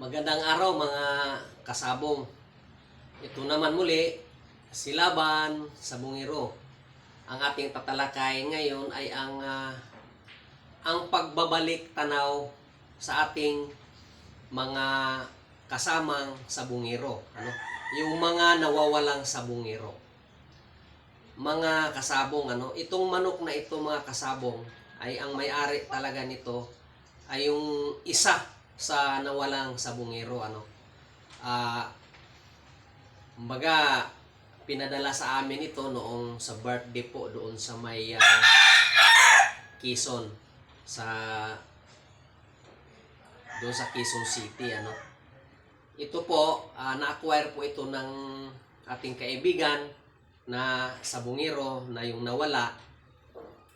Magandang araw mga kasabong. Ito naman muli, si Laban sa Bungiro. Ang ating tatalakay ngayon ay ang ah, ang pagbabalik tanaw sa ating mga kasamang sa Bungiro. Ano? Yung mga nawawalang sa Bungiro. Mga kasabong, ano? Itong manok na ito mga kasabong ay ang may-ari talaga nito ay yung isa sa nawalang sa bungero ano. Ah kumbaga pinadala sa amin ito noong sa birthday po doon sa may ah, Quezon sa doon sa Quezon City ano. Ito po ah, na-acquire po ito ng ating kaibigan na sa bungero na yung nawala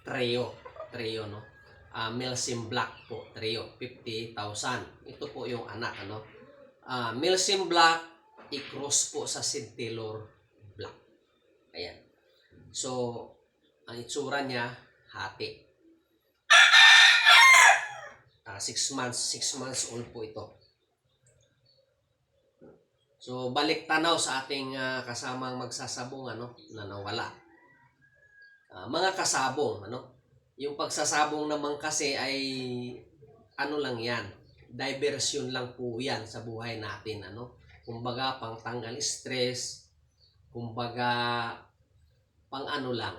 trio trio no uh, Milsim Black po, trio, 50,000. Ito po yung anak, ano. Uh, Milsim Black, i-cross po sa Sid Taylor Black. Ayan. So, ang itsura niya, hati. Uh, six months, six months old po ito. So, balik tanaw sa ating ah, kasamang magsasabong, ano, na nawala. Ah, mga kasabong, ano, yung pagsasabong naman kasi ay ano lang yan, diversion lang po yan sa buhay natin. Ano? Kumbaga, pang tanggal stress, kumbaga, pang ano lang,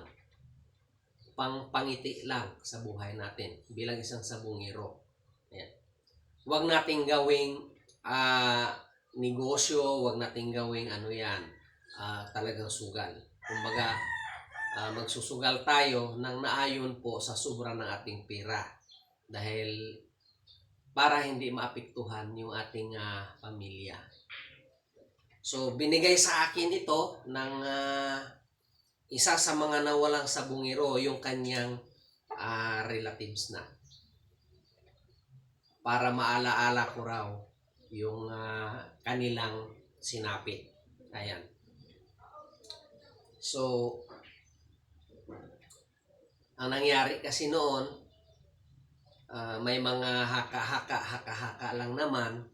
pang pangiti lang sa buhay natin bilang isang sabungero. Ayan. Huwag nating gawing ah, negosyo, huwag nating gawing ano yan, ah, talagang sugal. Kumbaga, ah, magsusugal tayo ng naayon po sa sobra ng ating pera dahil para hindi maapektuhan yung ating ah, pamilya. So binigay sa akin ito ng ah, isa sa mga nawalang sa bungiro yung kanyang ah, relatives na para maalaala ko raw yung ah, kanilang sinapit. Ayan. So, ang nangyari kasi noon, ah, may mga haka-haka, haka-haka lang naman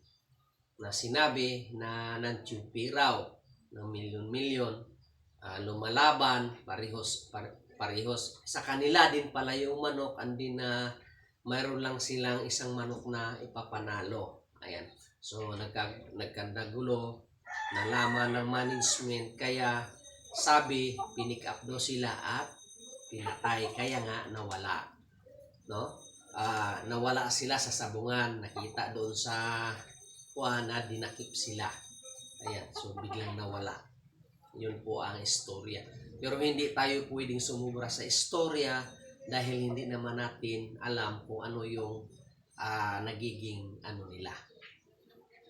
na sinabi na nantyupi raw ng milyon-milyon, ah, lumalaban, parehos, par- parehos. Sa kanila din pala yung manok, andi na mayroon lang silang isang manok na ipapanalo. Ayan. So, nagka, nagkandagulo, nalaman ng management, kaya sabi, pinick up daw sila at pinatay. Kaya nga nawala. No? Ah, nawala sila sa sabungan. Nakita doon sa kuha na dinakip sila. Ayan so biglang nawala. Yun po ang istorya. Pero hindi tayo pwedeng sumubra sa istorya dahil hindi naman natin alam kung ano yung ah, nagiging ano nila.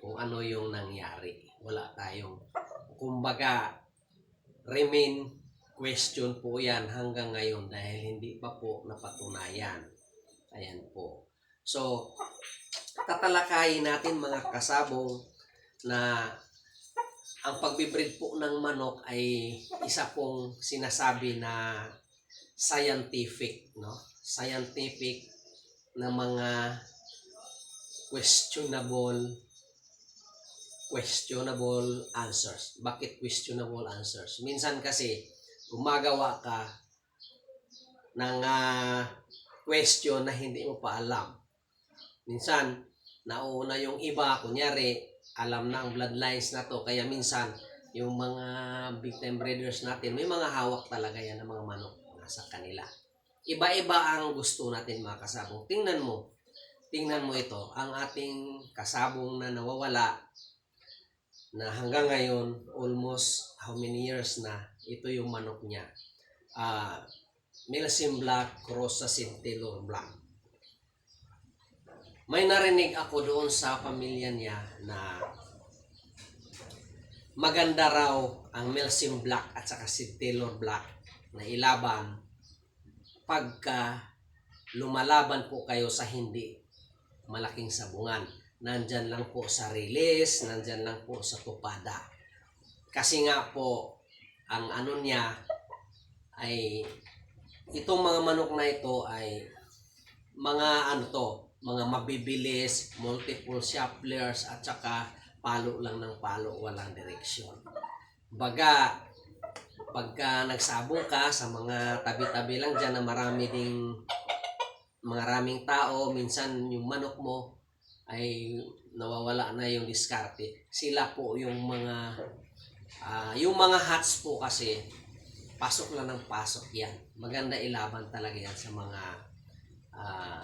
Kung ano yung nangyari. Wala tayong kumbaga remain question po yan hanggang ngayon dahil hindi pa po napatunayan. Ayan po. So, tatalakayin natin mga kasabong na ang pagbibreed po ng manok ay isa pong sinasabi na scientific, no? Scientific na mga questionable questionable answers. Bakit questionable answers? Minsan kasi gumagawa ka ng ah, question na hindi mo pa alam. Minsan, nauna yung iba, kunyari, alam na ang bloodlines na to, kaya minsan, yung mga big time breeders natin, may mga hawak talaga yan ng mga manok nasa kanila. Iba-iba ang gusto natin mga kasabong. Tingnan mo, tingnan mo ito, ang ating kasabong na nawawala, na hanggang ngayon, almost how many years na, ito yung manok niya. Ah, Milsim Black, Cross sa Sintilor Black. May narinig ako doon sa pamilya niya na maganda raw ang Milsim Black at saka si Taylor Black na ilaban pagka lumalaban po kayo sa hindi malaking sabungan. Nandyan lang po sa release, nandyan lang po sa tupada. Kasi nga po, ang ano niya ay itong mga manok na ito ay mga ano to, mga mabibilis, multiple shufflers at saka palo lang ng palo, walang direksyon. Baga, pagka nagsabong ka sa mga tabi-tabi lang dyan na marami ding maraming tao, minsan yung manok mo ay nawawala na yung diskarte. Sila po yung mga ah, yung mga hats po kasi pasok lang ng pasok yan. Maganda ilaban talaga yan sa mga ah,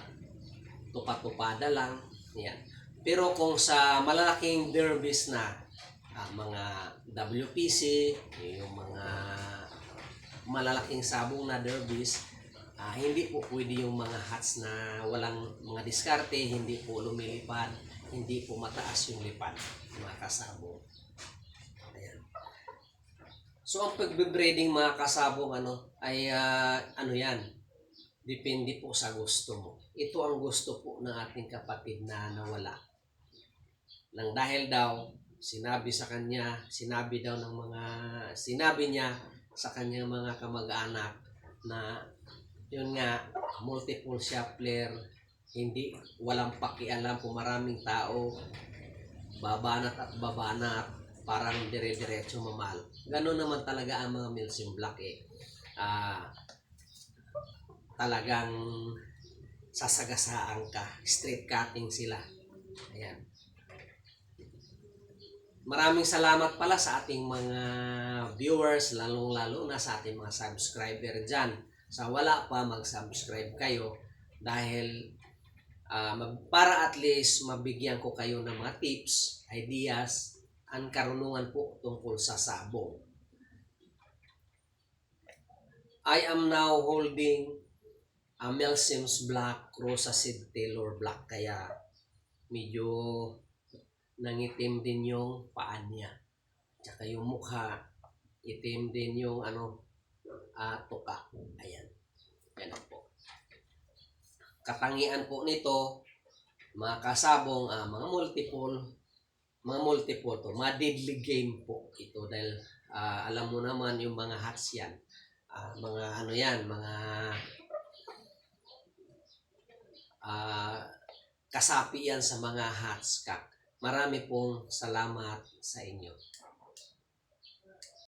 tupa-tupada lang. Yan. Pero kung sa malalaking derbies na ah, mga WPC, yung mga malalaking sabong na derbies, ah, hindi po pwede yung mga hats na walang mga diskarte, hindi po lumilipad, hindi po mataas yung lipad, mga kasabong. Ayan. So ang pagbe-breeding mga kasabong ano ay ah, ano yan, depende po sa gusto mo. Ito ang gusto po ng ating kapatid na nawala. Nang dahil daw, sinabi sa kanya, sinabi daw ng mga, sinabi niya sa kanyang mga kamag-anak na yun nga, multiple shuffler, hindi, walang pakialam kung maraming tao, babanat at babanat, parang dire-diretso mamal. Ganon naman talaga ang mga Milsim Black eh. Ah, talagang sasagasaan ka. Straight cutting sila. Ayan. Maraming salamat pala sa ating mga viewers, lalong-lalo na sa ating mga subscriber dyan. Sa wala pa, mag-subscribe kayo dahil ah, mag- para at least mabigyan ko kayo ng mga tips, ideas, ang karunungan po tungkol sa sabong. I am now holding a Melsim's Black Rosa Seed Taylor Black kaya medyo nangitim din yung paan niya. Tsaka yung mukha, itim din yung ano, ah, tuka. Ayan. Yan po. Katangian po nito, mga kasabong, ah, mga multiple, mga multiple to, mga deadly game po ito dahil ah, alam mo naman yung mga hats yan. Ah, mga ano yan, mga ah, kasapi yan sa mga hats kak. Marami pong salamat sa inyo.